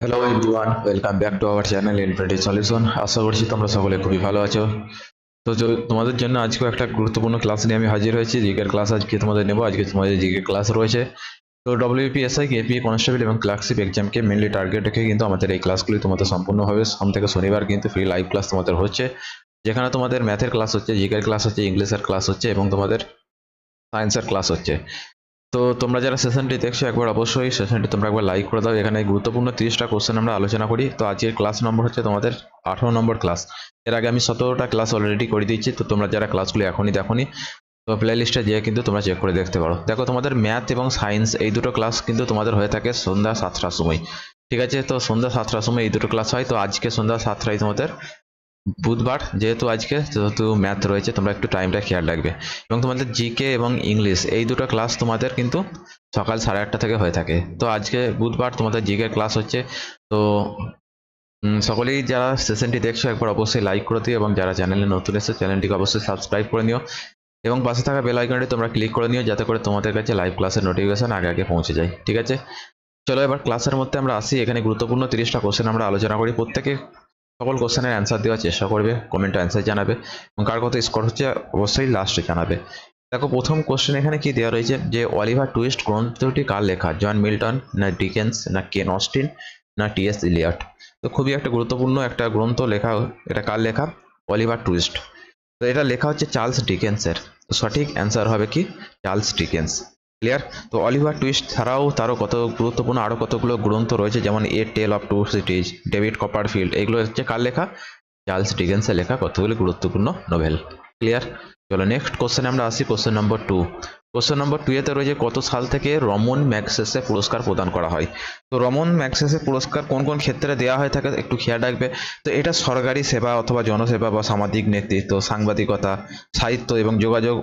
Hello everyone welcome back to our channel infinity solution আশা করছি তোমরা সকলে খুবই ভালো আছো। তো তোমাদের জন্য আজকে একটা গুরুত্বপূর্ণ ক্লাস নিয়ে আমি হাজির হয়েছি। জিকের ক্লাস আজকে তোমাদের নেব, আজকে তোমাদের জিকের ক্লাস রয়েছে। তো ডব্লিউপিএসআই কেপি কনস্টেবল এবং ক্লার্কশিপ এক্সামকে মেনলি টার্গেট রেখে কিন্তু আমাদের এই ক্লাসগুলি তোমাদের সম্পূর্ণভাবে সোম থেকে শনিবার কিন্তু ফ্রি লাইভ ক্লাস তোমাদের হচ্ছে। যেখানে তোমাদের ম্যাথের ক্লাস হচ্ছে, জিকের ক্লাস হচ্ছে, ইংলিশের ক্লাস হচ্ছে এবং তোমাদের সায়েন্সের ক্লাস হচ্ছে। তো তোমরা যারা সেশনটি দেখছ, একবার অবশ্যই সেশনটি তোমরা একবার লাইক করে দাও। এখানে গুরুত্বপূর্ণ তিরিশটা কোশ্চেন আমরা আলোচনা করি। তো আজকের ক্লাস নম্বর হচ্ছে তোমাদের আঠারো নম্বর ক্লাস এর আগে আমি সতেরোটা ক্লাস অলরেডি করে দিচ্ছি তো তোমরা যারা ক্লাসগুলো এখনই দেখোনি, তো প্লে লিস্টে যেয়ে কিন্তু তোমরা চেক করে দেখতে পারো। দেখো, তোমাদের ম্যাথ এবং সায়েন্স এই দুটো ক্লাস কিন্তু তোমাদের হয়ে থাকে সন্ধ্যা সাতটার সময়। ঠিক আছে? তো সন্ধ্যা সাতটার সময় এই দুটো ক্লাস হয়। তো আজকে সন্ধ্যা সাতটায় তোমাদের বুধবার, যেহেতু আজকে, যেহেতু ম্যাথ রয়েছে, তোমরা একটু টাইমটা খেয়াল রাখবে। এবং তোমাদের জিকে এবং ইংলিশ এই দুটো ক্লাস তোমাদের কিন্তু সকাল সাড়ে আটটা থেকে হয়ে থাকে। তো আজকে বুধবার তোমাদের জিকে ক্লাস হচ্ছে। তো সকলেই যারা সেশনটি দেখছ, একবার অবশ্যই লাইক করে দিও এবং যারা চ্যানেলে নতুন এসে চ্যানেলটিকে অবশ্যই সাবস্ক্রাইব করে নিও। এবং পাশে থাকা বেল আইকনটি তোমরা ক্লিক করে নিও, যাতে করে তোমাদের কাছে লাইভ ক্লাসের নোটিফিকেশন আগে আগে পৌঁছে যায়। ঠিক আছে? চলো এবার ক্লাসের মধ্যে আমরা আসি। এখানে গুরুত্বপূর্ণ তিরিশটা কোশ্চেন আমরা আলোচনা করি। প্রত্যেকে সকল কোশ্চেনের অ্যান্সার দেওয়ার চেষ্টা করবে কমেন্টে অ্যান্সার জানাবে এবং কার কত স্কোর হচ্ছে অবশ্যই লাস্টে জানাবে। দেখো, প্রথম কোশ্চেন এখানে কি দেওয়া রয়েছে? যে অলিভার টুইস্ট গ্রন্থটি কার লেখা? জন মিল্টন না ডিকেন্স না কেন অস্টিন না টিএস ইলিয়ট তো খুবই একটা গুরুত্বপূর্ণ একটা গ্রন্থ লেখা, এটা কার লেখা? অলিভার টুইস্ট তো এটা লেখা হচ্ছে চার্লস ডিকেন্সের সঠিক অ্যান্সার হবে কি? চার্লস ডিকেন্স ক্লিয়ার তো অলিভার টুইস্ট ছাড়াও তারও কত গুরুত্বপূর্ণ আরও কতগুলো গ্রন্থ রয়েছে, যেমন a tale of two cities David Copperfield এগুলো হচ্ছে কার লেখা? চার্লস ডিকেন্সের লেখা কতগুলি গুরুত্বপূর্ণ নোভেল ক্লিয়ার চলো নেক্সট কোশ্চেন আমরা আসি question number two question number two এতে রয়েছে কত সাল থেকে রমন ম্যাক্সেসে পুরস্কার প্রদান করা হয়? তো রমন ম্যাক্সেসে পুরস্কার কোন কোন ক্ষেত্রে দেওয়া হয়ে থাকে একটু খেয়াল রাখবে। তো এটা সরকারি সেবা অথবা জনসেবা বা সামাজিক নেতৃত্ব, সাংবাদিকতা, সাহিত্য এবং যোগাযোগ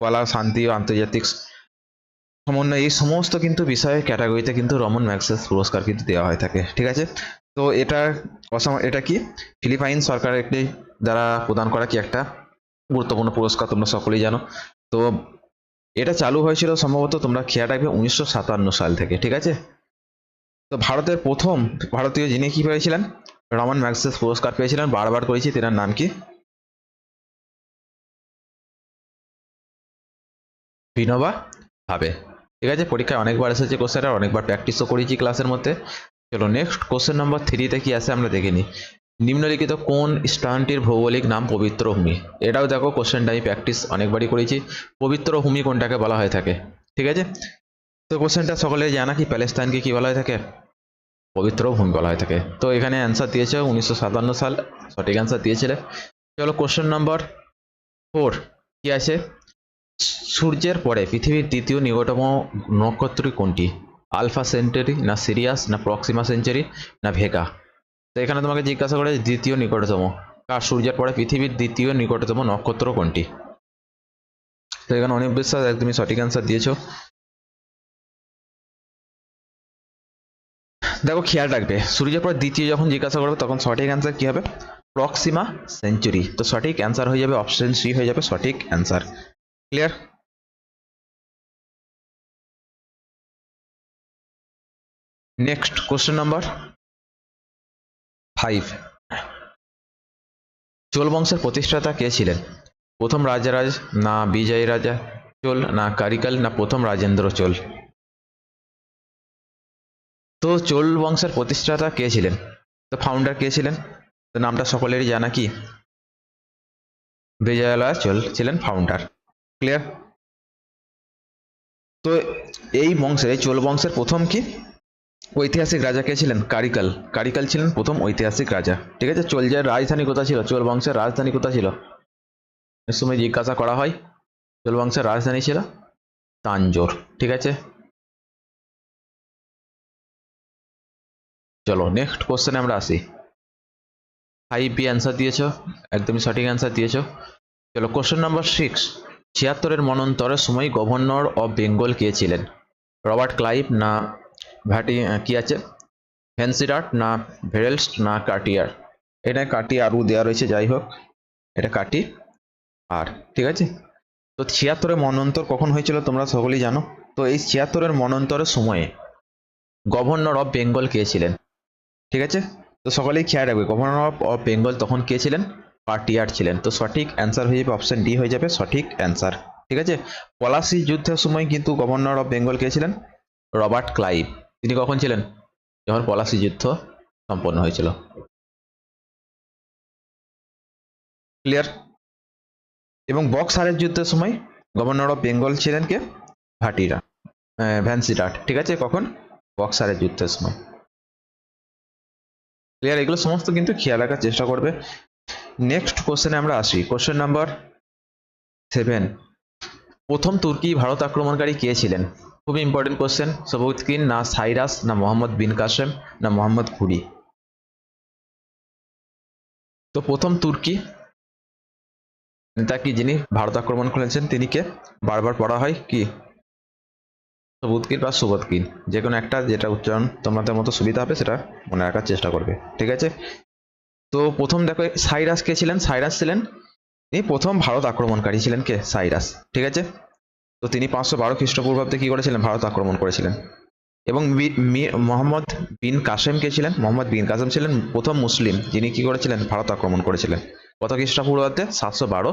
কলা শান্তি ও আন্তর্জাতিক সমন্বয় এই সমস্ত কিন্তু বিষয়ের ক্যাটাগরিতে কিন্তু রমন ম্যাক্সেস পুরস্কার কিন্তু দেওয়া হয়ে থাকে, ঠিক আছে? তো এটা অসম, এটা কি? ফিলিপাইন সরকারের একটি দ্বারা প্রদান করা কি একটা গুরুত্বপূর্ণ পুরস্কার, তোমরা সকলেই জানো। তো এটা চালু হয়েছিল সম্ভবত তোমরা খেয়াল রাখবে উনিশশো সাতান্ন সাল থেকে, ঠিক আছে? তো ভারতের প্রথম ভারতীয় যিনি কি পেয়েছিলেন? রমন ম্যাক্সেস পুরস্কার পেয়েছিলেন, বারবার করেছি, তেনার নাম কি? বিনোবা ভাবে। ঠিক আছে, পরীক্ষায় অনেকবার এসেছে কোশ্চেন আর অনেকবার প্র্যাকটিসও করেছি ক্লাসের মধ্যে। চলো নেক্সট কোশ্চেন নম্বর থ্রিতে কি আছে আমরা দেখে নিই। নিম্নলিখিত কোন স্থানটির ভৌগোলিক নাম পবিত্র ভূমি? এটাও দেখো কোশ্চেনটা আমি প্র্যাকটিস অনেকবারই করেছি। পবিত্র ভূমি কোনটাকে বলা হয়ে থাকে? ঠিক আছে? তো কোশ্চেনটা সকলে জানা কি প্যালেস্তাইনকে কি বলা হয়ে থাকে? পবিত্র ভূমি বলা হয়ে থাকে। তো এখানে অ্যান্সার দিয়েছে উনিশশো সাতান্ন সাল, সঠিক অ্যান্সার দিয়েছিলে। চলো কোশ্চেন নম্বর ফোর কি আছে? সূর্যের পরে পৃথিবীর দ্বিতীয় নিকটতম নক্ষত্রটি কোনটি? আলফা সেন্টারি না সিরিয়াস না প্রক্সিমা সেঞ্চুরি না ভেগা? তো এখানে তোমাকে জিজ্ঞাসা করে দ্বিতীয় নিকটতম। কার সূর্যের পরে পৃথিবীর দ্বিতীয় নিকটতম নক্ষত্র কোনটি? তো এখানে অনেক বিশ্বাস একদমই সঠিক অ্যান্সার দিয়েছ। দেখো, খেয়াল রাখবে, সূর্যের পর দ্বিতীয় যখন জিজ্ঞাসা করবে তখন সঠিক অ্যান্সার কি হবে? Proxima Centauri. তো সঠিক অ্যান্সার হয়ে যাবে অপশন সি হয়ে যাবে সঠিক answer clear next question number five Chola বংশের প্রতিষ্ঠাতা কে ছিলেন? প্রথম রাজারাজ না বিজয় রাজা চোল না কারিকাল না প্রথম রাজেন্দ্র চোল? তো চোল বংশের প্রতিষ্ঠাতা কে ছিলেন? তো ফাউন্ডার কে ছিলেন? তো নামটা সকলেরই জানা কি? বিজয়ালয় চোল ছিলেন ফাউন্ডার ক্লিয়ার তো এই বংশের, এই চোল বংশের প্রথম কি? ঐতিহাসিক রাজা কে ছিলেন? কারিকাল। কারিকাল ছিলেন প্রথম ঐতিহাসিক রাজা। ঠিক আছে? চোল চোলজের রাজধানী কোথা ছিল? চোল বংশের রাজধানী কোথা ছিল? এর সময় জিজ্ঞাসা করা হয়। চোল বংশের রাজধানী ছিল তাঞ্জোর। ঠিক আছে? চলো নেক্সট কোশ্চেনে আমরা আসি। ফাইভ বি অ্যান্সার দিয়েছ, একদমই সঠিক অ্যান্সার দিয়েছ। চলো কোশ্চেন নাম্বার সিক্স ছিয়াত্তরের মনন্তরের সময় গভর্নর অফ বেঙ্গল কে ছিলেন? রবার্ট ক্লাইভ না ভ্যাটি কি আছে? ফ্যান্সিডার্ট না ভেরেলস্ট না কাটিয়ার? এটা কাটি আরও দেওয়া রয়েছে, যাই হোক, এটা কাটি আর, ঠিক আছে? তো ছিয়াত্তরের মনন্তর কখন হয়েছিল তোমরা সকলেই জানো? তো এই ছিয়াত্তরের মনন্তরের সময়ে গভর্নর অফ বেঙ্গল কে ছিলেন? ঠিক আছে? তো সকলেই খেয়াল রাখবে, গভর্নর অফ বেঙ্গল তখন কে ছিলেন? পার্টিয়ার ছিলেন। তো সঠিক অ্যান্সার হয়ে যাবে অপশন ডি হয়ে যাবে সঠিক অ্যান্সার ঠিক আছে? পলাশি যুদ্ধের সময় কিন্তু গভর্নর অফ বেঙ্গল কে ছিলেন? রবার্ট ক্লাইভ তিনি কখন ছিলেন? যখন পলাশি যুদ্ধ সম্পন্ন হয়েছিল। ক্লিয়ার এবং বক্সারের যুদ্ধের সময় গভর্নর অফ বেঙ্গল ছিলেন কে? ভাটিরা। ভ্যান্সিডাট ঠিক আছে? কখন? বক্সারের যুদ্ধের সময়। ক্লিয়ার এগুলো সমস্ত কিন্তু খেয়াল রাখার চেষ্টা করবে। নেক্সট কোশ্চেনে আমরা আসি। কোশ্চেন নাম্বার সেভেন প্রথম তুর্কি ভারত আক্রমণকারী কে ছিলেন? খুবই ইম্পর্টেন্ট কোশ্চেন সবুদ্দিন না সাইরাস, না মোহাম্মদ বিন কাসেম না মোহাম্মদ ঘুরি তো প্রথম তুর্কি নেতা কি যিনি ভারত আক্রমণ করেছেন, তিনি কে? বারবার পড়া হয় কি? সবুদকিন বা সুবদকিন যে কোনো একটা যেটা উচ্চারণ তোমাদের মতো সুবিধা হবে, সেটা মনে রাখার চেষ্টা করবে। ঠিক আছে? তো প্রথম দেখো, সাইরাস কে ছিলেন? সাইরাস ছিলেন, তিনি প্রথম ভারত আক্রমণকারী ছিলেন কে? সাইরাস, ঠিক আছে? তো তিনি পাঁচশো বারো খ্রিস্টপূর্বাব্দে কি করেছিলেন? ভারত আক্রমণ করেছিলেন। এবং মোহাম্মদ বিন কাসেম কে ছিলেন? মোহাম্মদ বিন কাসেম ছিলেন প্রথম মুসলিম, যিনি কি করেছিলেন? ভারত আক্রমণ করেছিলেন। কত খ্রিস্টপূর্বাব্দে? সাতশো বারো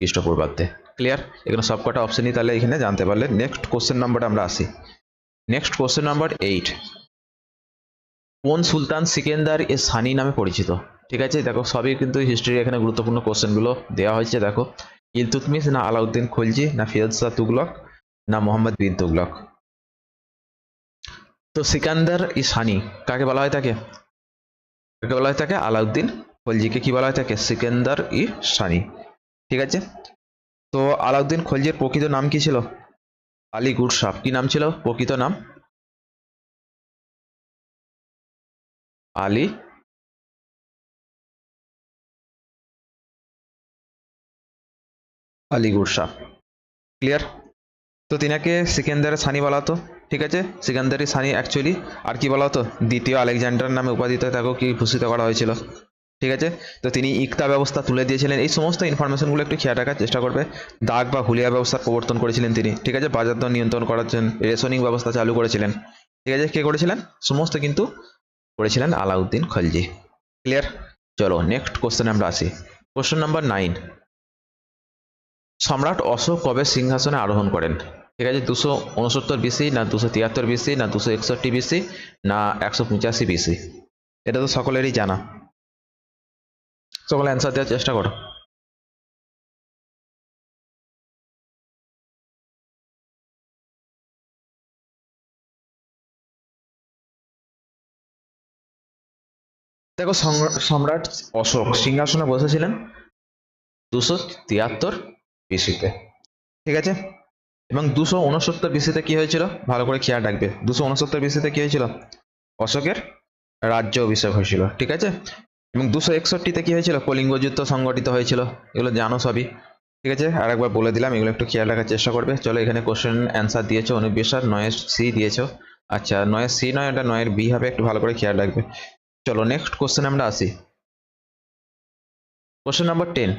খ্রিস্টপূর্বাব্দে। ক্লিয়ার এখানে সবকটা অপশনই তাহলে এখানে জানতে পারলে। নেক্সট কোশ্চেন নাম্বারটা আমরা আসি। নেক্সট কোশ্চেন নাম্বার এইট কোন সুলতান সিকেন্দার এ সানি নামে পরিচিত? ঠিক আছে, দেখো, সবই কিন্তু হিস্ট্রি এখানে গুরুত্বপূর্ণ কোশ্চেনগুলো দেওয়া হয়েছে, দেখো। ইলতুতমিস না আলাউদ্দিন খলজি, না ফিরোজ শাহ তুগলক, না মোহাম্মদ বিন তুগলক। তো সিকান্দার ই সানি, কাকে বলা হয় তাকে? কাকে বলা হয় তাকে? আলাউদ্দিন খলজিকে। কি বলা হয় তাকে? সিকান্দার ই সানি। ঠিক আছে? তো আলাউদ্দিন খলজির প্রকৃত নাম কি ছিল? আলী শাহ কি নাম ছিল? প্রকৃত নাম আলী? আলিগুড় শাহ ক্লিয়ার তো তিনাকে সিকেন্দারের সানি বলা হতো, ঠিক আছে? সিকান্দারি সানি অ্যাকচুয়ালি আর কি বলা হতো? দ্বিতীয় আলেকজান্ডার নামে উপাধিতে তাকেও কি ভূষিত করা হয়েছিল, ঠিক আছে? তো তিনি ইকতা ব্যবস্থা তুলে দিয়েছিলেন। এই সমস্ত ইনফরমেশনগুলো একটু খেয়াল রাখার চেষ্টা করবে। দাগ বা হুলিয়া ব্যবস্থা প্রবর্তন করেছিলেন তিনি, ঠিক আছে? বাজার দর নিয়ন্ত্রণ করার জন্য, রেশনিং ব্যবস্থা চালু করেছিলেন, ঠিক আছে? কে করেছিলেন? সমস্ত কিন্তু করেছিলেন আলাউদ্দিন খলজি। ক্লিয়ার চলো নেক্সট কোশ্চেন আমরা আসি। কোশ্চেন নাম্বার নাইন সম্রাট অশোক কবে সিংহাসনে আরোহণ করেন? ঠিক আছে দুশো উনসত্তর বিসি না দুশো তিয়াত্তর বিসি না দুশো একষট্টি বিসি না একশো পঁচাশি বিসি এটা তো সকলেরই জানা। সকলে অ্যান্সার দেওয়ার চেষ্টা করো। দেখো সম্রাট অশোক সিংহাসনে বসেছিলেন দুশো তিয়াত্তর বিসিতে ঠিক আছে? এবং দুশো উনসত্তর বিসিতে কি হয়েছিল? ভালো করে খেয়াল রাখবে। দুশো উনসত্তর বিসিতে কি হয়েছিল? অশোকের রাজ্য অভিষেক হয়েছিল। ঠিক আছে? এবং দুশো একষট্টিতে কি হয়েছিল? কলিঙ্গ যুদ্ধ সংগঠিত হয়েছিল। এগুলো জানো সবই। ঠিক আছে? আর একবার বলে দিলাম, এগুলো একটু খেয়াল রাখার চেষ্টা করবে। চলো এখানে কোশ্চেন অ্যান্সার দিয়েছ অনুবেশার নয়ের সি দিয়েছ। আচ্ছা নয়ের সি নয়, এটা নয়ের বি হবে, একটু ভালো করে খেয়াল রাখবে। চলো নেক্সট কোশ্চেন আমরা আসি। কোশ্চেন নাম্বার টেন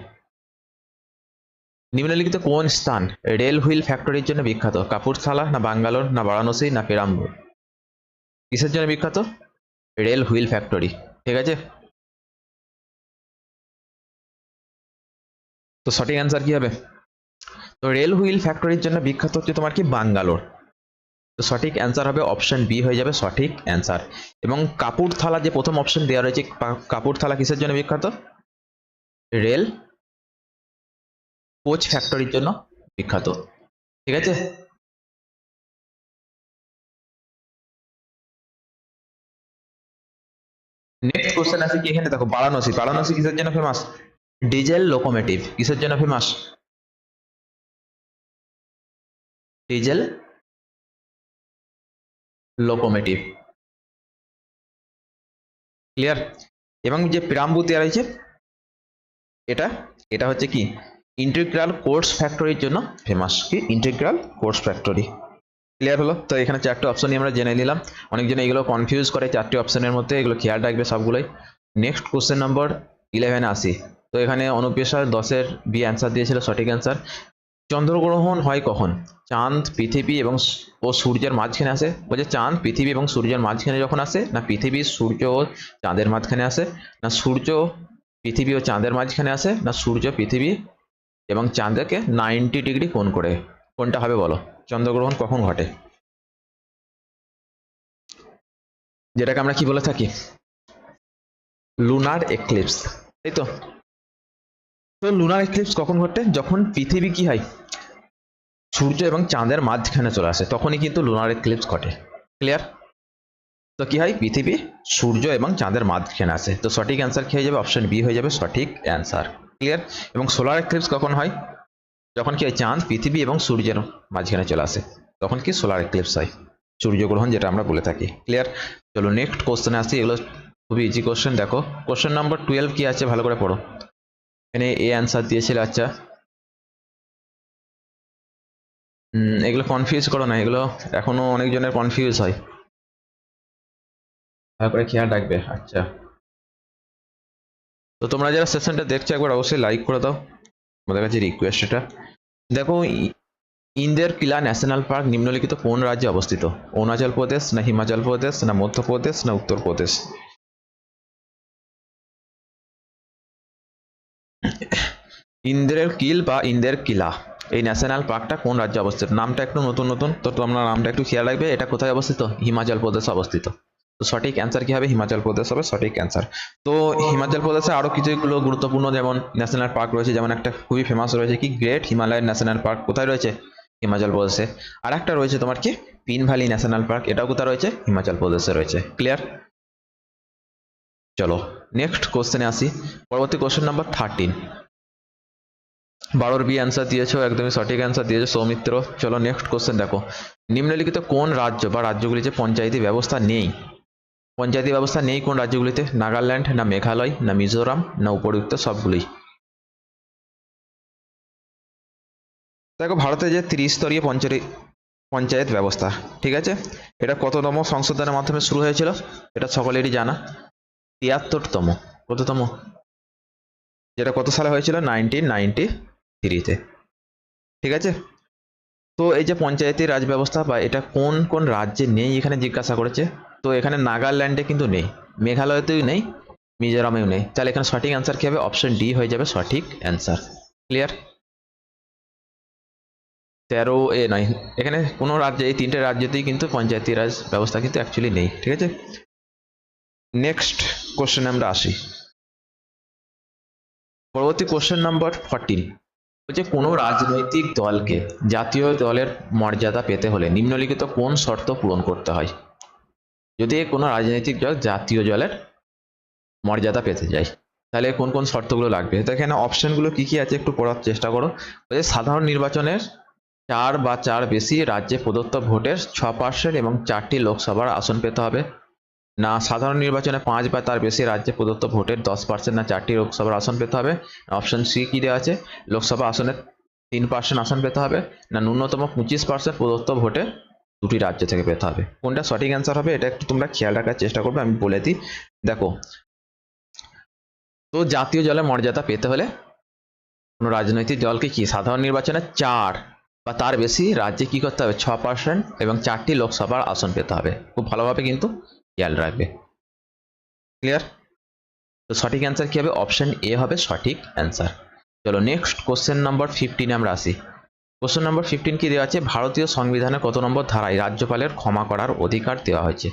নিম্নলিখিত কোন স্থান রেল হুইল ফ্যাক্টরির জন্য বিখ্যাত? কাপুরথালা, না বাঙ্গালোর, না বারাণসী না পেরাম্বুর কিসের জন্য বিখ্যাত? রেল হুইল ফ্যাক্টরি, ঠিক আছে? তো সঠিক অ্যান্সার কি হবে? তো রেল হুইল ফ্যাক্টরির জন্য বিখ্যাত হচ্ছে তোমার কি? বাঙ্গালোর। তো সঠিক অ্যান্সার হবে অপশন বি হয়ে যাবে সঠিক অ্যান্সার এবং কাপুরথালা যে প্রথম অপশন দেওয়া রয়েছে, পা- কাপুরথালা কিসের জন্য বিখ্যাত? রেল কোচ ফ্যাক্টরির জন্য বিখ্যাত। ঠিক আছে? নেক্সট কোশ্চেন আছে কি এখানে? দেখো, বারাণসী। বারাণসী কিসের জন্য ফেমাস ডিজেল লোকোমেটিভ কিসের জন্য ফেমাস ডিজেল লোকোমেটিভ ক্লিয়ার এবং যে প্রাম্বু দেওয়া রয়েছে, এটা এটা হচ্ছে কি? ইন্টিগ্রাল কোর্স ফ্যাক্টরির জন্য ফেমাস কি? ইন্টিগ্রাল কোর্স ফ্যাক্টরি ক্লিয়ার হলো? তো এখানে চারটে অপশনই আমরা জেনে নিলাম। অনেকজন এগুলো কনফিউজ করে চারটি অপশনের মধ্যে, এগুলো খেয়াল রাখবে সবগুলোই। নেক্সট কোশ্চেন নম্বর ইলেভেন আসি। তো এখানে অনুপেশার দশের বি অ্যান্সার দিয়েছিল, সঠিক অ্যান্সার চন্দ্রগ্রহণ হয় কখন? চাঁদ, পৃথিবী এবং ও সূর্যের মাঝখানে আসে। বলছে চাঁদ, পৃথিবী এবং সূর্যের মাঝখানে যখন আসে, না পৃথিবী, সূর্য ও চাঁদের মাঝখানে আসে, না সূর্য, পৃথিবী ও চাঁদের মাঝখানে আসে, না সূর্য, পৃথিবী এবং চাঁদকে নাইনটি ডিগ্রি কোণ করে। কোনটা হবে বলো, চন্দ্রগ্রহণ কখন ঘটে? যেটাকে আমরা কি বলে থাকি? লুনার এক্লিপস তাই তো? তো লুনার এক্লিপস কখন ঘটে? যখন পৃথিবী কি হয়? সূর্য এবং চাঁদের মাঝখানে চলে আসে, তখনই কিন্তু লুনার এক্লিপস ঘটে। ক্লিয়ার তো কি হয়? পৃথিবী সূর্য এবং চাঁদের মাঝখানে আসে। তো সঠিক অ্যান্সার কি হয়ে যাবে? অপশন বি হয়ে যাবে সঠিক অ্যান্সার ক্লিয়ার এবং সোলার এক্লিপস কখন হয়? যখন কি হয়? চাঁদ, পৃথিবী এবং সূর্যের মাঝখানে চলে আসে, তখন কি সোলার এক্লিপস হয়? সূর্যগ্রহণ যেটা আমরা বলে থাকি। ক্লিয়ার চলো নেক্সট কোশ্চেনে আসি, এগুলো খুবই ইজি কোশ্চেন দেখো কোশ্চেন নাম্বার টুয়েলভ কি আছে? ভালো করে পড়ো। এখানে এ অ্যান্সার দিয়েছিল আচ্ছা। এগুলো কনফিউজ করো না, এগুলো এখনও অনেকজনের কনফিউজ হয়। তারপরে খেয়াল রাখবে আচ্ছা। তো তোমরা যারা সেশনটা দেখছ, একবার অবশ্যই লাইক করে দাও আমাদের কাছে রিকোয়েস্ট এটা। দেখো ইন্দের কিলা ন্যাশনাল পার্ক নিম্নলিখিত কোন রাজ্যে অবস্থিত? অরুণাচল প্রদেশ, না হিমাচল প্রদেশ, না মধ্যপ্রদেশ না উত্তরপ্রদেশ ইন্দ্রের কিল বা ইন্দের কিলা? এই ন্যাশনাল পার্কটা কোন রাজ্যে অবস্থিত? নামটা একটু নতুন নতুন, তো তোমরা নামটা একটু খেয়াল রাখবে, এটা কোথায় অবস্থিত? হিমাচল প্রদেশে অবস্থিত। তো সঠিক অ্যান্সার কি হবে? হিমাচল প্রদেশ হবে সঠিক অ্যান্সার তো হিমাচল প্রদেশে আরও কিছুগুলো গুরুত্বপূর্ণ যেমন ন্যাশনাল পার্ক রয়েছে, যেমন একটা খুবই ফেমাস রয়েছে কি? গ্রেট হিমালয়ান ন্যাশনাল পার্ক কোথায় রয়েছে? হিমাচল প্রদেশে। আর একটা রয়েছে তোমার কি? পিন ভ্যালি ন্যাশনাল পার্ক এটাও কোথায় রয়েছে? হিমাচল প্রদেশে রয়েছে। ক্লিয়ার চলো নেক্সট কোশ্চেনে আসি। পরবর্তী কোশ্চেন নাম্বার থার্টিন বারোর বি অ্যান্সার দিয়েছ, একদমই সঠিক অ্যান্সার দিয়েছ, সৌমিত্র। চলো নেক্সট কোশ্চেন দেখো। নিম্নলিখিত কোন রাজ্য বা রাজ্যগুলিতে পঞ্চায়েতি ব্যবস্থা নেই? পঞ্চায়েতি ব্যবস্থা নেই কোন রাজ্যগুলিতে? নাগাল্যান্ড, না মেঘালয়, না মিজোরাম, না উপযুক্ত সবগুলি। দেখো, ভারতে যে ত্রিস্তরীয় পঞ্চায়েত পঞ্চায়েত ব্যবস্থা, ঠিক আছে? এটা কততম সংশোধনের মাধ্যমে শুরু হয়েছিল? এটা সকলেরই জানা। তিয়াত্তরতম, কততম? যেটা কত সালে হয়েছিল? নাইনটিন নাইনটি থ্রিতে ঠিক আছে? তো এই যে পঞ্চায়েতি রাজ ব্যবস্থা বা এটা কোন কোন রাজ্যে নেই এখানে জিজ্ঞাসা করেছে? তো এখানে নাগাল্যান্ডে কিন্তু নেই, মেঘালয়তেও নেই, মিজোরামেও নেই। তাহলে এখানে সঠিক অ্যান্সার কী হবে? অপশন ডি হয়ে যাবে সঠিক অ্যান্সার ক্লিয়ার তেরো এ নয়। এখানে কোনো রাজ্যে, এই তিনটে রাজ্যতেই কিন্তু পঞ্চায়েতি রাজ ব্যবস্থা কিন্তু অ্যাকচুয়ালি নেই, ঠিক আছে? নেক্সট কোশ্চেনে আমরা আসি। পরবর্তী কোশ্চেন নাম্বার ফর্টিন বলছে কোনো রাজনৈতিক দলকে জাতীয় দলের মর্যাদা পেতে হলে নিম্নলিখিত কোন শর্ত পূরণ করতে হয়? যদি কোনো রাজনৈতিক দল জাতীয় দলের মর্যাদা পেতে যায়, তাহলে কোন কোন শর্তগুলো লাগবে? এখানে অপশনগুলো কি কি আছে একটু পড়ার চেষ্টা করো। সাধারণ নির্বাচনের চার বা চার বেশি রাজ্যে প্রদত্ত ভোটের ছ পার্সেন্ট এবং চারটি লোকসভার আসন পেতে হবে। না, সাধারণ নির্বাচনে পাঁচ বা তার বেশি রাজ্যে প্রদত্ত ভোটের দশ পার্সেন্ট না চারটি লোকসভার আসন পেতে হবে। অপশন সি কি দেওয়া আছে? লোকসভা আসনে তিন পার্সেন্ট আসন পেতে হবে না, ন্যূনতম পঁচিশ পার্সেন্ট প্রদত্ত ভোটে দুটি রাজ্য থেকে পেতে হবে। কোনটা সঠিক অ্যান্সার হবে এটা একটু তোমরা খেয়াল রাখার চেষ্টা করবে, আমি বলে দিই। দেখো, তো জাতীয় জলের মর্যাদা পেতে হলে কোনো রাজনৈতিক দলকে কি সাধারণ নির্বাচনে চার বা তার বেশি রাজ্যে কি করতে হবে? ছ পার্সেন্ট এবং চারটি লোকসভার আসন পেতে হবে। খুব ভালোভাবে কিন্তু খেয়াল রাখবে। ক্লিয়ার তো সঠিক অ্যান্সার কি হবে? অপশন এ হবে সঠিক অ্যান্সার চলো নেক্সট কোশ্চেন নাম্বার ফিফটিনে আমরা আসি। কোশ্চেন নাম্বার ফিফটিন কি দেওয়া আছে? ভারতীয় সংবিধানের কত নম্বর ধারায় রাজ্যপালের ক্ষমা করার অধিকার দেওয়া হয়েছে?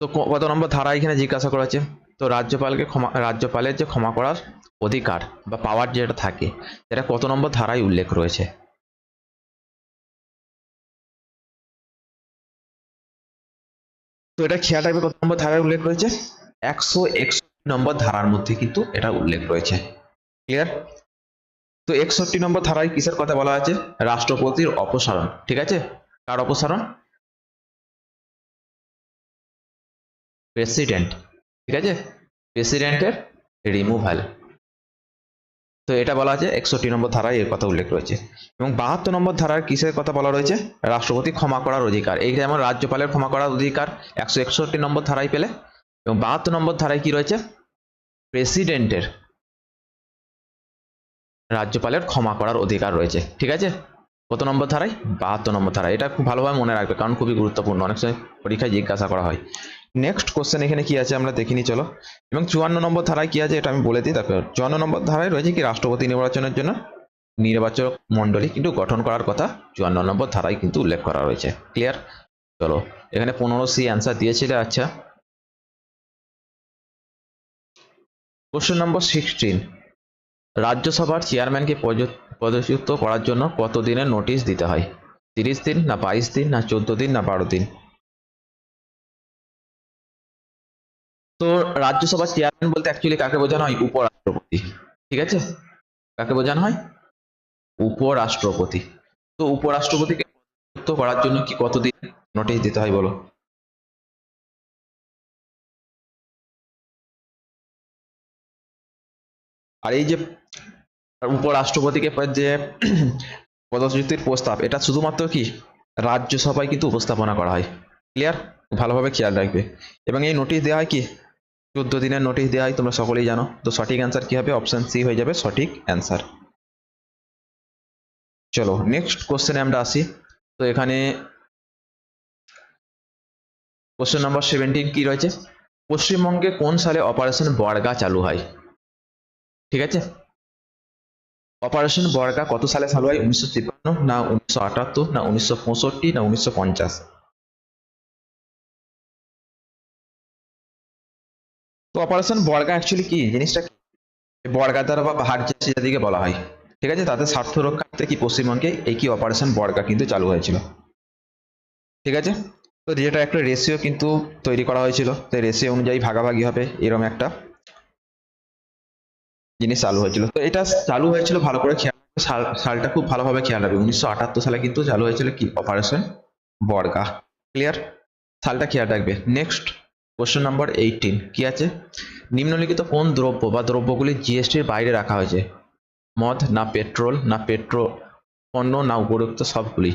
তো কত নম্বর ধারা এখানে জিজ্ঞাসা করা হয়েছে? তো রাজ্যপালকে ক্ষমা, রাজ্যপালের যে ক্ষমা করার অধিকার বা পাওয়ার যেটা থাকে, সেটা কত নম্বর ধারায় উল্লেখ রয়েছে? এটা খেয়াল রাখবে কত নম্বর ধারায় উল্লেখ রয়েছে। একশো একষট্টি নম্বর ধারার মধ্যে কিন্তু এটা উল্লেখ রয়েছে। ক্লিয়ার তো একষট্টি নম্বর ধারায় কিসের কথা বলা আছে? রাষ্ট্রপতির অপসারণ, ঠিক আছে? কার অপসারণ? প্রেসিডেন্ট ঠিক আছে? প্রেসিডেন্টের রিমুভাল তো এটা বলা আছে একষট্টি নম্বর ধারায় এর কথা উল্লেখ রয়েছে। এবং বাহাত্তর নম্বর ধারার কিসের কথা বলা রয়েছে? রাষ্ট্রপতি ক্ষমা করার অধিকার। এই যেমন রাজ্যপালের ক্ষমা করার অধিকার একশো একষট্টি নম্বর ধারায় পেলে। এবং বাহাত্তর নম্বর ধারায় কি রয়েছে? প্রেসিডেন্টের রাজ্যপালের ক্ষমা করার অধিকার রয়েছে। ঠিক আছে? কত নম্বর ধারায়? বাহাত্তর নম্বর ধারায়। এটা খুব ভালোভাবে মনে রাখবে, কারণ খুবই গুরুত্বপূর্ণ। অনেক সময় পরীক্ষায় জিজ্ঞাসা করা হয়। নেক্সট কোশ্চেন এখানে কি আছে আমরা দেখিনি, চলো। এবং চুয়ান্ন নম্বর ধারায় কি আছে, এটা আমি বলে দিই, তারপর চুয়ান্ন নম্বর ধারায় রয়েছে কি, রাষ্ট্রপতি নির্বাচনের জন্য নির্বাচক মণ্ডলী কিন্তু গঠন করার কথা, চুয়ান্ন নম্বর ধারায় কিন্তু উল্লেখ করা রয়েছে। ক্লিয়ার চলো, এখানে পনেরো সি অ্যান্সার দিয়েছিলে আচ্ছা। কোশ্চেন নম্বর সিক্সটিন রাজ্যসভার চেয়ারম্যানকে পদ- পদচ্যুত করার জন্য কত দিনের নোটিশ দিতে হয়? তিরিশ দিন, না বাইশ দিন, না চোদ্দ দিন, না বারো দিন? তো রাজ্যসভার চেয়ারম্যান বলতে অ্যাকচুয়ালি কাকে বোঝানো হয়? উপরাষ্ট্রপতি। ঠিক আছে? কাকে বোঝানো হয়? উপরাষ্ট্রপতি। তো উপরাষ্ট্রপতিকে করার জন্য কি কতদিন নোটিশ দিতে হয় বলো? আর এই যে উপরাষ্ট্রপতিকে যে পদচ্যুতির প্রস্তাব, এটা শুধুমাত্র কি? রাজ্যসভায় কিন্তু উপস্থাপনা করা হয়। ক্লিয়ার ভালোভাবে খেয়াল রাখবে। এবং এই নোটিশ দেওয়া হয় কি? চোদ্দ দিনের নোটিশ দেওয়া হয়, তোমরা সকলেই জানো। তো সঠিক অ্যান্সার কি হবে? অপশন সি হয়ে যাবে সঠিক অ্যান্সার চলো নেক্সট কোশ্চেনে আমরা আসি। তো এখানে কোশ্চেন নাম্বার সেভেন্টিন কি রয়েছে? পশ্চিমবঙ্গে কোন সালে অপারেশন বর্গা চালু হয়? ঠিক আছে? অপারেশন বর্গা কত সালে চালু হয়? উনিশশো তিপ্পান্ন, না উনিশশো আটাত্তর, না উনিশশো পঁয়ষট্টি, না উনিশশো পঞ্চাশ? অপারেশন বর্গা অ্যাকচুয়ালি কি? জিনিসটা? বর্গা দ্বারা বা ভাগ যেদিকে বলা হয়। ঠিক আছে? তাদের স্বার্থ রক্ষার্থে কি পশ্চিমবঙ্গে এই কি অপারেশন বর্গা কিন্তু চালু হয়েছিল। ঠিক আছে? তো যেটা একটা রেশিও কিন্তু তৈরি করা হয়েছিল। তো রেশিও অনুযায়ী ভাগাভাগি হবে এরকম একটা জিনিস চালু হয়েছিল। তো এটা চালু হয়েছিল ভালো করে খেয়াল সালটা খুব ভালোভাবে খেয়াল রাখবে। উনিশশো আটাত্তর সালে কিন্তু চালু হয়েছিল কি? অপারেশন বর্গা। ক্লিয়ার সালটা খেয়াল রাখবে। নেক্সট কোশ্চেন নাম্বার এইটিন কি আছে? নিম্নলিখিত কোন দ্রব্য বা দ্রব্যগুলি জিএসটির বাইরে রাখা হয়েছে? মদ, না পেট্রোল, না পেট্রো পণ্য, না উপযুক্ত সবগুলি।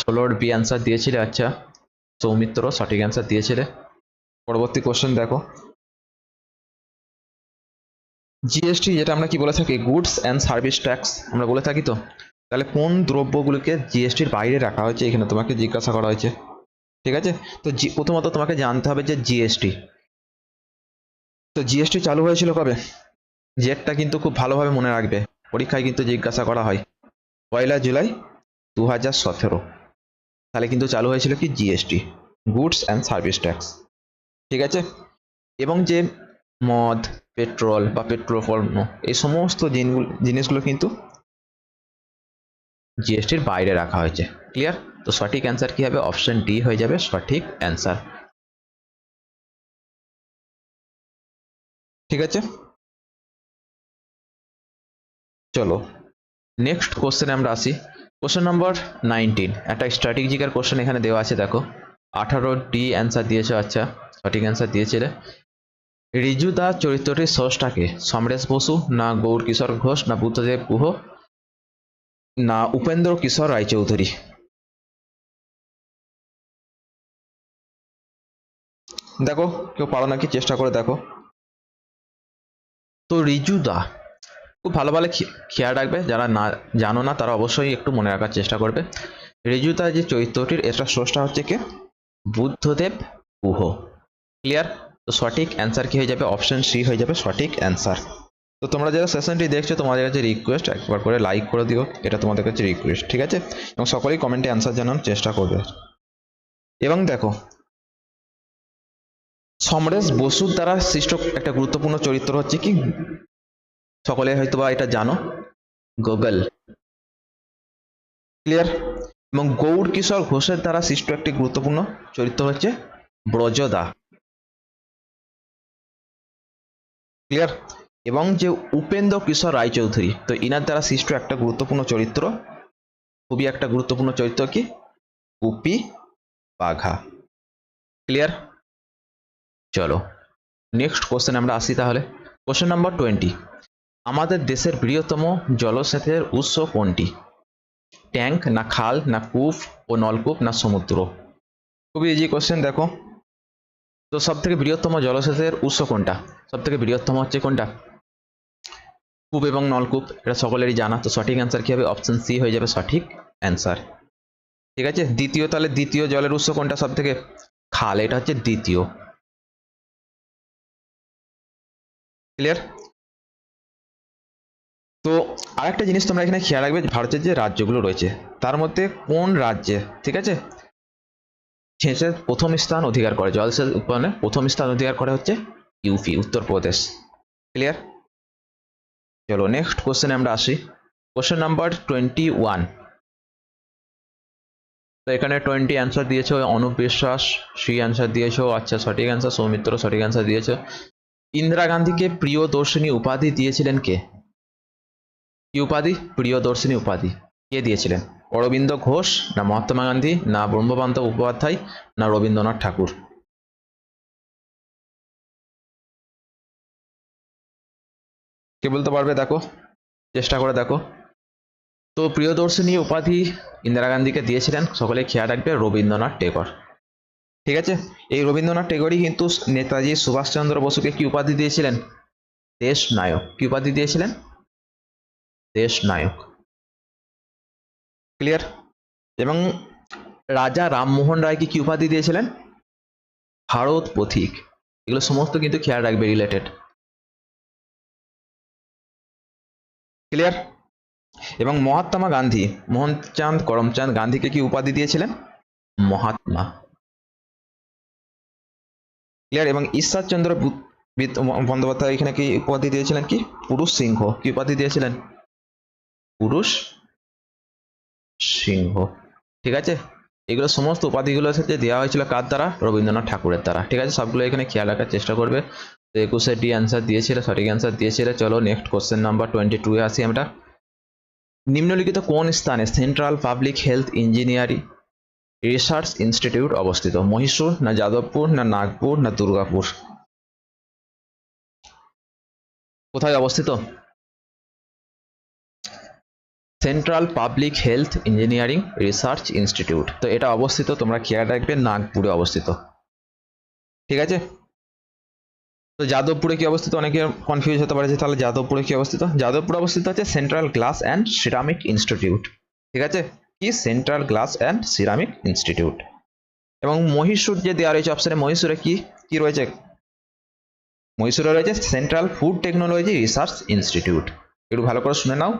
ষোলোর বি অ্যান্সার দিয়েছিলে আচ্ছা। সৌমিত্র, সঠিক অ্যান্সার দিয়েছিলে। পরবর্তী কোশ্চেন দেখো। জিএসটি যেটা আমরা কি বলে থাকি? গুডস অ্যান্ড সার্ভিস ট্যাক্স আমরা বলে থাকি তো? তাহলে কোন দ্রব্যগুলোকে জিএসটির বাইরে রাখা হয়েছে? এখানে তোমাকে জিজ্ঞাসা করা হয়েছে। ঠিক আছে? তো প্রথমত তোমাকে জানতে হবে যে জিএসটি তো জিএসটি চালু হয়েছিল কবে? জেটটা কিন্তু খুব ভালোভাবে মনে রাখবে। পরীক্ষায় কিন্তু জিজ্ঞাসা করা হয়। পয়লা জুলাই দু হাজার সতেরো। তাহলে কিন্তু চালু হয়েছিল কি? GST goods and service tax ঠিক আছে? এবং যে মদ, পেট্রোল বা পেট্রোল পণ্য এই সমস্ত জিনিসগুলো কিন্তু জিএসটির বাইরে রাখা হয়েছে। ক্লিয়ার তো সঠিক অ্যান্সার কি হবে? অপশন ডি হয়ে যাবে সঠিক অ্যান্সার ঠিক আছে? চলো নেক্সট কোশ্চেনে আমরা আসি। কোশ্চেন নম্বর নাইনটিন একটা স্ট্র্যাটেজিক্যাল কোশ্চেন এখানে দেওয়া আছে, দেখো। আঠারো ডি অ্যান্সার দিয়েছ আচ্ছা সঠিক অ্যান্সার দিয়েছিলে। রিজু দা চরিত্রটির সোর্সটাকে সমরেশ বসু, না গৌর কিশোর ঘোষ, না বুদ্ধদেব গুহ, না উপেন্দ্র কিশোর রায়চৌধুরী? দেখো, কেউ পারো নাকি চেষ্টা করে দেখো। তো রিজু দা, খুব ভালো ভালো খেয়াল রাখবে, যারা না জানো না, তারা অবশ্যই একটু মনে রাখার চেষ্টা করবে। রিজুদা যে চরিত্রটির এটা স্রষ্টা হচ্ছে কে? বুদ্ধদেব গুহ। ক্লিয়ার তো সঠিক অ্যান্সার কি হয়ে যাবে? অপশন সি হয়ে যাবে সঠিক অ্যান্সার তো তোমরা যারা সেশনটি দেখছ, তোমাদের কাছে রিকোয়েস্ট একবার করে লাইক করে দিও, এটা তোমাদের কাছে রিকোয়েস্ট ঠিক আছে? এবং সকলেই কমেন্টে অ্যান্সার জানানোর চেষ্টা করবে। এবং দেখো সমরেশ বসুর দ্বারা সৃষ্ট একটা গুরুত্বপূর্ণ চরিত্র হচ্ছে কি? সকলে হয়তো বা এটা জানো, গুগল। ক্লিয়ার এবং গৌর কিশোর ঘোষের দ্বারা সৃষ্ট একটি গুরুত্বপূর্ণ চরিত্র হচ্ছে ব্রজদা। ক্লিয়ার এবং যে উপেন্দ্র কিশোর রায়চৌধুরী, তো ইনার দ্বারা সৃষ্ট একটা গুরুত্বপূর্ণ চরিত্র, খুবই একটা গুরুত্বপূর্ণ চরিত্র কি? উপি বাঘা। ক্লিয়ার চলো। নেক্সট কোশ্চেন আমরা আসি তাহলে। কোশ্চেন নাম্বার টোয়েন্টি আমাদের দেশের বৃহত্তম জলসেচের উৎস কোনটি? ট্যাঙ্ক না খাল না কূপ ও নলকূপ না সমুদ্র? খুবই ইজি কোশ্চেন দেখো। তো সব থেকে বৃহত্তম জলসেচের উৎস কোনটা? সব থেকে বৃহত্তম হচ্ছে কোনটা? কূপ এবং নলকূপ, এটা সকলেরই জানা। তো সঠিক অ্যান্সার কী হবে? অপশন সি হয়ে যাবে সঠিক অ্যান্সার ঠিক আছে? দ্বিতীয়, তাহলে দ্বিতীয় জলের উৎস কোনটা সব থেকে খাল, এটা হচ্ছে দ্বিতীয়। ক্লিয়ার তো আরেকটা জিনিস তোমরা এখানে খেয়াল রাখবে, ভারতের যে রাজ্যগুলো রয়েছে, তার মধ্যে কোন রাজ্যে, ঠিক আছে? সেচের প্রথম স্থান অধিকার করে জলসেচ উৎপাদনে প্রথম স্থান অধিকার করে হচ্ছে ইউপি উত্তরপ্রদেশ ক্লিয়ার চলো নেক্সট কোশ্চেনে আমরা আসি। কোশ্চেন নাম্বার টোয়েন্টি ওয়ান তো এখানে টোয়েন্টি অ্যান্সার দিয়েছ, অনুপ বিশ্বাস শ্রী অ্যান্সার দিয়েছ আচ্ছা সঠিক অ্যান্সার সৌমিত্র সঠিক অ্যান্সার দিয়েছ। ইন্দিরা গান্ধীকে প্রিয় দর্শিনী উপাধি দিয়েছিলেন কে? কি উপাধি? প্রিয়দর্শিনী উপাধি। কে দিয়েছিলেন? অরবিন্দ ঘোষ, না মহাত্মা গান্ধী, না ব্রহ্মপান্ত উপাধ্যায়, না রবীন্দ্রনাথ ঠাকুর? কে বলতে পারবে দেখো? চেষ্টা করে দেখো। তো প্রিয়দর্শিনী উপাধি ইন্দিরা গান্ধীকে দিয়েছিলেন। সকলে খেয়াল রাখবে, রবীন্দ্রনাথ টেগর। ঠিক আছে? এই রবীন্দ্রনাথ টেগরই কিন্তু নেতাজি সুভাষচন্দ্র বসুকে কি উপাধি দিয়েছিলেন? দেশ নায়ক কি উপাধি দিয়েছিলেন? দেশ নায়ক ক্লিয়ার এবং রাজা রামমোহন রায়কে কি উপাধি দিয়েছিলেন? ভারত পথিক। এগুলো সমস্ত কিন্তু খেয়াল রাখবে রিলেটেড ক্লিয়ার এবং মহাত্মা গান্ধী, মোহনচাঁদ, করমচাঁদ গান্ধীকে কি উপাধি দিয়েছিলেন? মহাত্মা। ক্লিয়ার এবং ঈশ্বরচন্দ্র বন্দ্যোপাধ্যায় এখানে কি উপাধি দিয়েছিলেন কি? পুরুষ সিংহ। কি উপাধি দিয়েছিলেন? পুরুষ সিংহ। ঠিক আছে? এগুলো সমস্ত উপাধিগুলো সাথে দেওয়া হয়েছিল কার দ্বারা? রবীন্দ্রনাথ ঠাকুরের দ্বারা। ঠিক আছে? সবগুলো এখানে খেয়াল রাখার চেষ্টা করবে। তো একুশে ডি অ্যান্সার দিয়েছিল, সঠিক অ্যান্সার দিয়েছিল। চলো next question number twenty two এ আসি আমরা। নিম্নলিখিত কোন স্থানে central public health engineering research institute অবস্থিত। মহীশূর, না যাদবপুর, না নাগপুর, না দুর্গাপুর? কোথায় অবস্থিত? Central public health engineering research institute তো এটা অবস্থিত, তোমরা খেয়াল রাখবে, নাগপুরে অবস্থিত। ঠিক আছে? তো যাদবপুরে কি অবস্থিত? অনেকে কনফিউজ হতে পারে তাহলে যাদবপুরে কি অবস্থিত? যাদবপুরে অবস্থিত আছে central glass and ceramic institute ঠিক আছে? কি? Central glass and ceramic institute এবং মহীশূর যে দেওয়া রয়েছে অপশানে মহীশূরে কি কি রয়েছে? মহীশূরে রয়েছে central food technology research institute একটু ভালো করে শুনে নাও।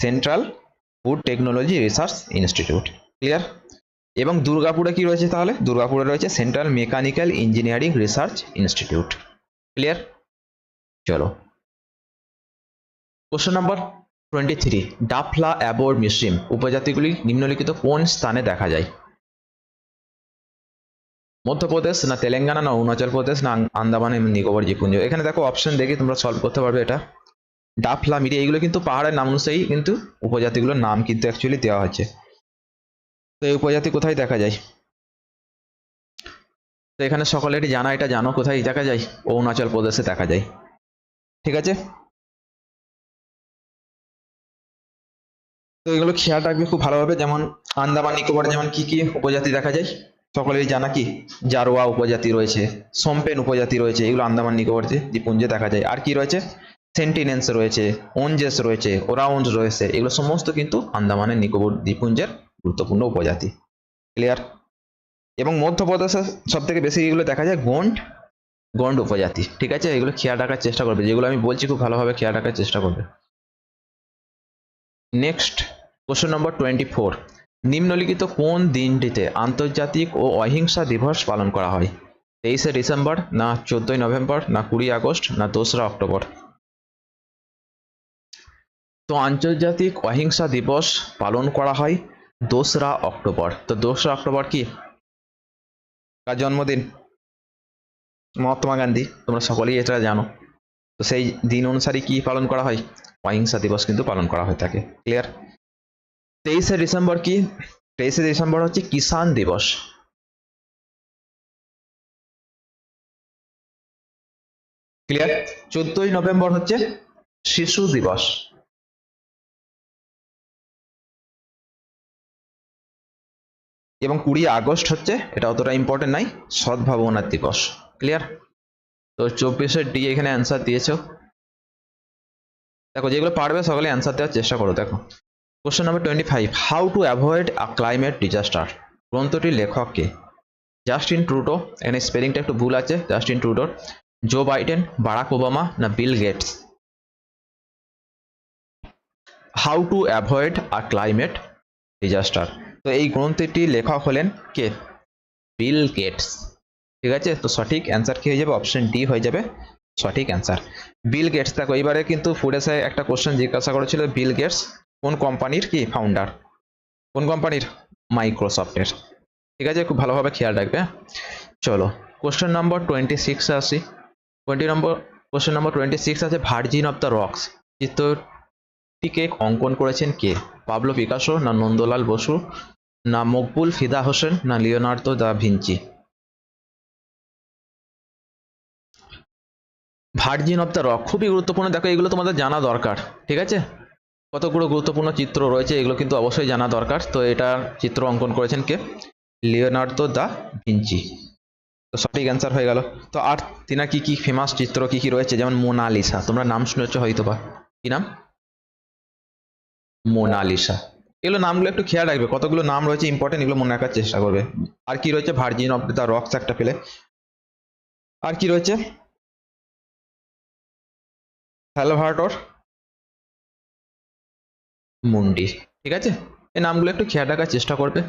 Central food technology research institute clear এবং দুর্গাপুরে কি রয়েছে তাহলে? দুর্গাপুরে রয়েছে central mechanical engineering research institute clear চলো। Question number twenty three, Dafla Abor Mishmi উপজাতিগুলি নিম্নলিখিত কোন স্থানে দেখা যায়? মধ্যপ্রদেশ, না তেলেঙ্গানা, না অরুণাচল প্রদেশ, না আন্দামান এবং নিকোবর দ্বীপপুঞ্জ। এখানে দেখো অপশন দেখে, তোমরা সলভ করতে পারবে এটা। ডাফলা মিরি এইগুলো কিন্তু পাহাড়ের নাম অনুযায়ী কিন্তু উপজাতিগুলোর নাম কিন্তু অ্যাকচুয়ালি দেওয়া হচ্ছে তো এই উপজাতি কোথায় দেখা যায়? তো এখানে সকলেরই জানা, এটা জানো কোথায় দেখা যায়? অরুণাচল প্রদেশে দেখা যায়। ঠিক আছে? তো এগুলো খেয়াল রাখবে খুব ভালোভাবে, যেমন আন্দামান, নিকোবর যেমন কি কি উপজাতি দেখা যায়, সকলেরই জানা কি? জারোয়া উপজাতি রয়েছে, সোমপেন উপজাতি রয়েছে, এগুলো আন্দামান, নিকোবর দ্বীপপুঞ্জে দেখা যায়। আর কি রয়েছে? সেন্টিনেন্স রয়েছে, ওনজেস রয়েছে ওরাউন্ড রয়েছে, এগুলো সমস্ত কিন্তু আন্দামানের, নিকোবর দ্বীপপুঞ্জের গুরুত্বপূর্ণ উপজাতি। ক্লিয়ার এবং মধ্যপ্রদেশে সব থেকে বেশি এগুলো দেখা যায় গন্ড গন্ড উপজাতি, ঠিক আছে? এগুলো খেয়াল রাখার চেষ্টা করবে, যেগুলো আমি বলছি খুব ভালোভাবে খেয়াল রাখার চেষ্টা করবে। Next question number twenty four নিম্নলিখিত কোন দিনটিতে আন্তর্জাতিক ও অহিংসা দিবস পালন করা হয়? তেইশে ডিসেম্বর, না চোদ্দই নভেম্বর, না কুড়ি আগস্ট, না দোসরা অক্টোবর? তো আন্তর্জাতিক অহিংসা দিবস পালন করা হয় দোসরা অক্টোবর। তো দোসরা অক্টোবর কি? কার জন্মদিন? মহাত্মা গান্ধী। তোমরা সকলেই এটা জানো। তো সেই দিন অনুসারে কি পালন করা হয়? অহিংসা দিবস কিন্তু পালন করা হয়ে থাকে। ক্লিয়ার তেইশে ডিসেম্বর কি? তেইশে ডিসেম্বর হচ্ছে কিষাণ দিবস। ক্লিয়ার চোদ্দই নভেম্বর হচ্ছে শিশু দিবস। এবং কুড়ি আগস্ট হচ্ছে, এটা অতটা ইম্পর্টেন্ট নাই সদ্ভাবনার দিবস। ক্লিয়ার তো চব্বিশের ডি এখানে অ্যান্সার দিয়েছ। দেখো, যেগুলো পারবে সকলে অ্যান্সার দেওয়ার চেষ্টা করো, দেখো। Question number twenty five how to avoid a climate disaster গ্রন্থটির লেখক কে? জাস্টিন ট্রুডো এখানে স্পেলিংটা একটু ভুল আছে জাস্টিন ট্রুডোর জো বাইডেন বারাক ওবামা না Bill Gates how to avoid a climate disaster তো এই গ্রন্থটির লেখক হলেন কে? বিল গেটস ঠিক আছে? তো সঠিক অ্যান্সার কি হয়ে যাবে? অপশন ডি হয়ে যাবে। সঠিক অ্যান্সার বিল গেটস দেখো এবারে কিন্তু ফুডেসে একটা কোশ্চেন জিজ্ঞাসা করেছিল বিল গেটস কোন কোম্পানির কি ফাউন্ডার কোন কোম্পানির? মাইক্রোসফটের ঠিক আছে, খুব ভালোভাবে খেয়াল রাখবে হ্যাঁ? চলো কোশ্চেন নম্বর টোয়েন্টি সিক্স আসি। টোয়েন্টি নম্বর কোশ্চেন নম্বর টোয়েন্টি সিক্স আছে ভার্জিন অফ দ্য রক্স চিত্রটিকে অঙ্কন করেছেন কে? পাবলো পিকাসো না নন্দলাল বসু? না মকবুল ফিদা হোসেন? না Leonardo da Vinci? Virgin of the rock খুবই গুরুত্বপূর্ণ। দেখো, এগুলো তোমাদের জানা দরকার। ঠিক আছে? কতগুলো গুরুত্বপূর্ণ চিত্র রয়েছে এগুলো কিন্তু অবশ্যই জানা দরকার। তো এটা চিত্র অঙ্কন করেছেন কে? Leonardo da Vinci. তো সঠিক অ্যান্সার হয়ে গেল। তো আর তিনার কি কি ফেমাস চিত্র কি কি রয়েছে? যেমন মোনালিসা তোমরা নাম শুনেছ হয়তো বা। কি নাম? মোনালিসা এগুলো নামগুলো একটু খেয়াল রাখবে। কতগুলো নাম রয়েছে ইম্পর্টেন্ট এগুলো মনে রাখার চেষ্টা করবে। আর কি রয়েছে? ভার্জিন অফ দ্য রক্স একটা পেলে। আর কি রয়েছে? স্যালভার্টর মুন্ডি, ঠিক আছে? এই নামগুলো একটু খেয়াল রাখার চেষ্টা করবে।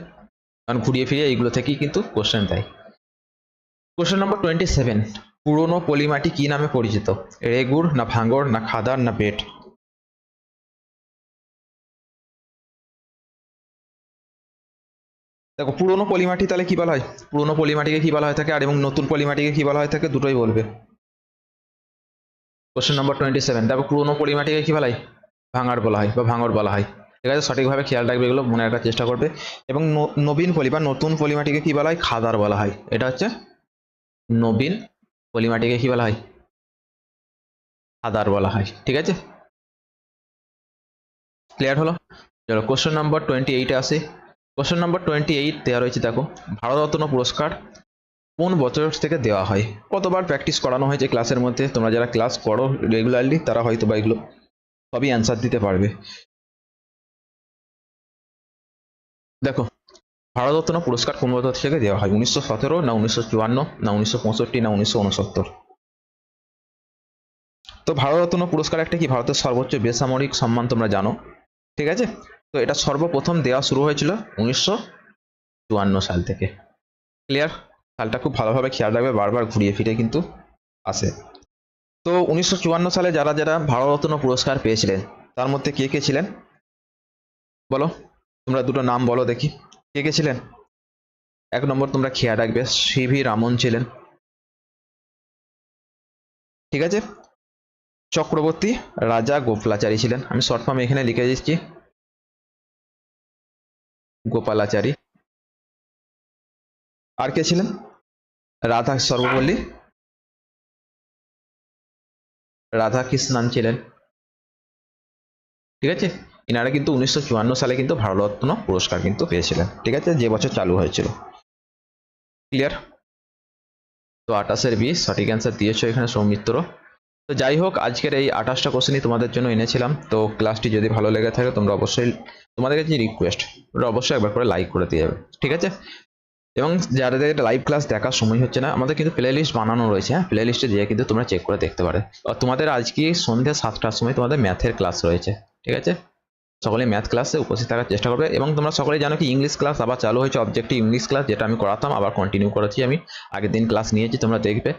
কারণ ঘুরিয়ে ফিরিয়ে এইগুলো থেকেই কিন্তু কোশ্চেন দেয়। কোশ্চেন নম্বর টোয়েন্টি সেভেন পুরনো পলিমাটি কি নামে পরিচিত? রেগুর না ভাঙর না খাদার না বেট? দেখো, পুরনো পলিমাটি তাহলে কি বলা হয়? পুরনো পলিমাটিকে কি বলা হয় থাকে? আর এবং নতুন পলিমাটিকে কি বলা হয় থাকে? দুটোই বলবে। কোশ্চেন নম্বর টোয়েন্টি সেভেন দেখো, পুরনো পলিমাটিকে কি বলা হয়? ভাঙার বলা হয় বা ভাঙর বলা হয়। ঠিক আছে? সঠিকভাবে খেয়াল রাখবে এগুলো, মনে রাখার চেষ্টা করবে। এবং নবীন পলি বা নতুন পলিমাটিকে কি বলা হয়? খাদার বলা হয়। এটা হচ্ছে নবীন পলিমাটিকে কি বলা হয়? খাদার বলা হয়। ঠিক আছে? ক্লিয়ার হলো? চলো কোশ্চেন নম্বর টোয়েন্টি এইটে আসি। কোশ্চেন নম্বর টোয়েন্টি এইট দেওয়া রয়েছে, দেখো। ভারতরত্ন পুরস্কার কোন বছর থেকে দেওয়া হয়? কতবার প্র্যাকটিস করানো হয়েছে ক্লাসের মধ্যে? তোমরা যারা ক্লাস করো রেগুলারলি তারা হয়তো বা এগুলো সবই অ্যান্সার দিতে পারবে। দেখো, ভারতরত্ন পুরস্কার কোন বছর থেকে দেওয়া হয়? উনিশশো সতেরো, না উনিশশো চুয়ান্ন, না উনিশশো পঁয়ষট্টি, না উনিশশো উনসত্তর? তো ভারতরত্ন পুরস্কার একটা কি? ভারতের সর্বোচ্চ বেসামরিক সম্মান তোমরা জানো, ঠিক আছে? তো এটা সর্বপ্রথম দেওয়া শুরু হয়েছিল উনিশশো চুয়ান্ন সাল থেকে। ক্লিয়ার সালটা খুব ভালোভাবে খেয়াল রাখবে, বারবার ঘুরিয়ে ফিরে কিন্তু আসে। তো উনিশশো চুয়ান্ন সালে যারা যারা ভারতরত্ন পুরস্কার পেয়েছিলেন, তার মধ্যে কে কে ছিলেন? বলো, তোমরা দুটো নাম বলো দেখি। কে কে ছিলেন? এক নম্বর তোমরা খেয়াল রাখবে সিভি রামন ছিলেন। ঠিক আছে? চক্রবর্তী রাজা গোপালাচারী ছিলেন। আমি শর্ট ফর্ম এখানে লিখে দিচ্ছি। গোপালাচারী। আর কে ছিলেন? রাধা সর্বপল্লী। রাধা কৃষ্ণান ছিলেন। ঠিক আছে? এনারা কিন্তু উনিশশো চুয়ান্ন সালে কিন্তু ভারতরত্ন পুরস্কার কিন্তু পেয়েছিলেন। ঠিক আছে? যে বছর চালু হয়েছিল। ক্লিয়ার তো আঠাশের বিশ সঠিক অ্যান্সার দিয়েছ এখানে সৌমিত্র। তো যাই হোক, আজকের এই আঠাশটা কোশ্চেনই তোমাদের জন্য এনেছিলাম। তো ক্লাসটি যদি ভালো লেগে থাকে, তোমরা অবশ্যই তোমাদের কাছে রিকোয়েস্ট ওটা অবশ্যই একবার করে লাইক করে দিয়ে যাবে। ঠিক আছে? এবং যাদের লাইভ ক্লাস দেখার সময় হচ্ছে না, আমাদের কিন্তু প্লে লিস্ট বানানো রয়েছে হ্যাঁ? প্লে লিস্টে যেয়ে কিন্তু তোমরা চেক করে দেখতে পারে। আর তোমাদের আজকে সন্ধ্যে সাতটার সময় তোমাদের ম্যাথের ক্লাস রয়েছে, ঠিক আছে? সকলে ম্যাথ ক্লাসে উপস্থিত থাকার চেষ্টা করবে এবং তোমরা সকলে জানো কি ইংলিশ ক্লাস আবার চালু হয়েছে অবজেক্টিভ ইংলিশ ক্লাস যেটা আমি করাতাম, আবার কন্টিনিউ করেছি আমি। আগের দিন ক্লাস নিয়েছি, তোমরা দেখবে।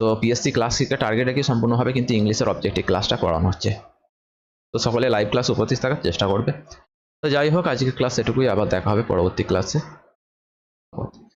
তো পিএসসি ক্লাস থেকে টার্গেট রেখে সম্পূর্ণভাবে কিন্তু ইংলিশের অবজেক্টিভ ক্লাসটা করানো হচ্ছে। তো সকলে লাইভ ক্লাস উপস্থিত থাকার চেষ্টা করবে। তো যাই হোক, আজকের ক্লাস এটুকুই, আবার দেখা হবে পরবর্তী ক্লাসে agua